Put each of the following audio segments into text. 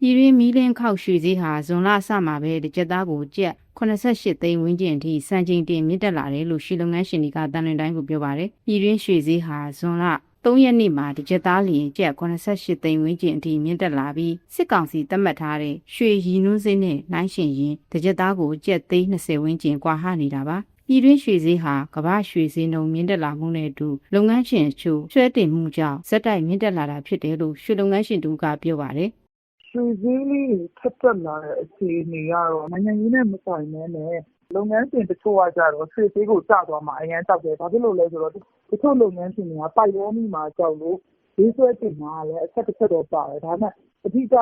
ပြည်တွင်းမီးလင်းခောက်ရွှေဈေးဟာဇွန်လအစမှာပဲတစ်ကြက်သားကိုကျပ်88သိန်းဝန်းကျင်အထိစံချိန်တင်မြင့်တက်လာတယ်လို့ရွှေလုပ်ငန်းရှင်တွေကတန်လွင်တိုင်းကိုပြောပါတယ်။ပြည်တွင်းရွှေဈေးဟာဇွန်လ3ရက်နေ့မှာတစ်ကြက်သားလျင်ကျပ်88သိန်းဝန်းကျင်အထိမြင့်တက်လာပြီးစစ်ကောင်စီသတ်မှတ်ထားတဲ့ရွှေရည်နှွန်းစိမ့်နဲ့နှိုင်းရှင်ရင်တစ်ကြက်သားကိုကျပ်သိန်း20ဝန်းကျင်ကွာဟနေတာပါ။ပြည်တွင်းရွှေဈေးဟာကမ္ဘာရွှေဈေးနှုန်းမြင့်တက်လာမှုနဲ့အတူလုပ်ငန်းရှင်အချို့ဆွဲတင်မှုကြောင့်ဇက်တိုက်မြင့်တက်လာတာဖြစ်တယ်လို့ရွှေလုပ်ငန်းရှင်တူကပြောပါတယ် ရွှေဈေးလေးတွေထက်တက်လာတဲ့အခြေအနေကတော့ နိုင်ငံရေးနဲ့ မဆိုင်ဘဲနဲ့ လုပ်ငန်းရှင်တချို့ကကြတော့ ရွှေဈေးကို ကျသွားမှာ အရင်တောက်တယ်။ဘာဖြစ်လို့လဲဆိုတော့ တချို့လုပ်ငန်းရှင်တွေက ပိုက်ရောမိမှာကြောက်လို့ ဈေးဆွဲတင်တာလည်း အချက်တစ်ချက်တော့ပါတယ်။ဒါပေမဲ့ အဓိကက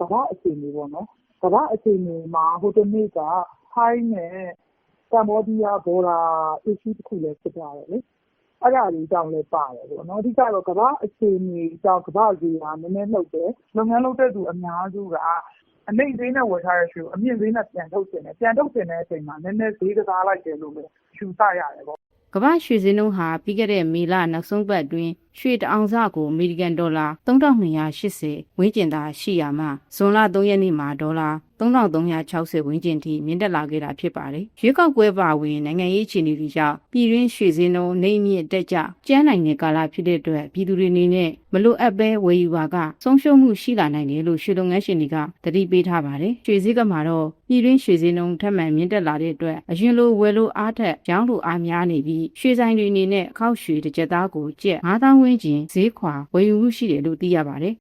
ကမ္ဘာအခြေအနေပေါ့နော်။ကမ္ဘာအခြေအနေမှာ ဟိုတနေ့က ထိုင်းနဲ့ ကမ္ဘောဒီးယားဘော်ဒါ issue တစ်ခုလည်း ဖြစ်ကြတယ်လေ။ အဲ့ဒါလေးကြောင့်လည်းပါတယ်ပေါ့နော်အဓိကတော့ကမ္ဘာအခြေအနေကြောင့်ကမ္ဘာကြီးကနည်းနည်းလှုပ်တယ်လုပ်ငန်းလုပ်တဲ့သူအများစုကအနှိမ့်ဈေးနဲ့ဝယ်ထားတဲ့ရွှေကိုအမြင့်ဈေးနဲ့ပြန်ထုတ်တင်တယ်ပြန်ထုတ်တင်တဲ့အချိန်မှာနည်းနည်းဈေးကစားလိုက်တယ်လို့ပဲယူဆရတယ်ပေါ့ကမ္ဘာရွှေစင်းနှုန်းဟာပြီးခဲ့တဲ့မေလနောက်ဆုံးပတ်အတွင်း ရွှေတအောင်စကိုအမေရိကန်ဒေါ်လာ3280ဝန်းကျင်သာရှိရမှဇွန်လ3ရက်နေ့မှာဒေါ်လာ3360ဝန်းကျင်ထိမြင့်တက်လာခဲ့တာဖြစ်ပါတယ်။ရွေးကောက်ပွဲပါဝင်နိုင်ငံရေးအခြေအနေတွေကြောင့်ပြည်တွင်းရွှေစင်းနှုန်းနှိမ့်မြင့်တက်ကြကျန်းနိုင်တဲ့ကာလဖြစ်တဲ့အတွက်ပြည်သူတွေအနေနဲ့မလိုအပ်ပဲဝယ်ယူပါကဆုံးရှုံးမှုရှိလာနိုင်တယ်လို့ရွှေလုပ်ငန်းရှင်တွေကသတိပေးထားပါတယ်။ရွှေစည်းကမှာတော့ပြည်တွင်းရွှေစင်းနှုန်းထပ်မံမြင့်တက်လာတဲ့အတွက်အရင်လိုဝယ်လို့အားထက်ရောင်းလို့အားများနေပြီးရွှေဆိုင်တွေအနေနဲ့အခောက်ရွှေတစ်ကြက်သားကိုကျပ်9000ဝန်းကျင်ဈေးခွာဝယ်ယူမှုရှိတယ်လို့သိရပါတယ်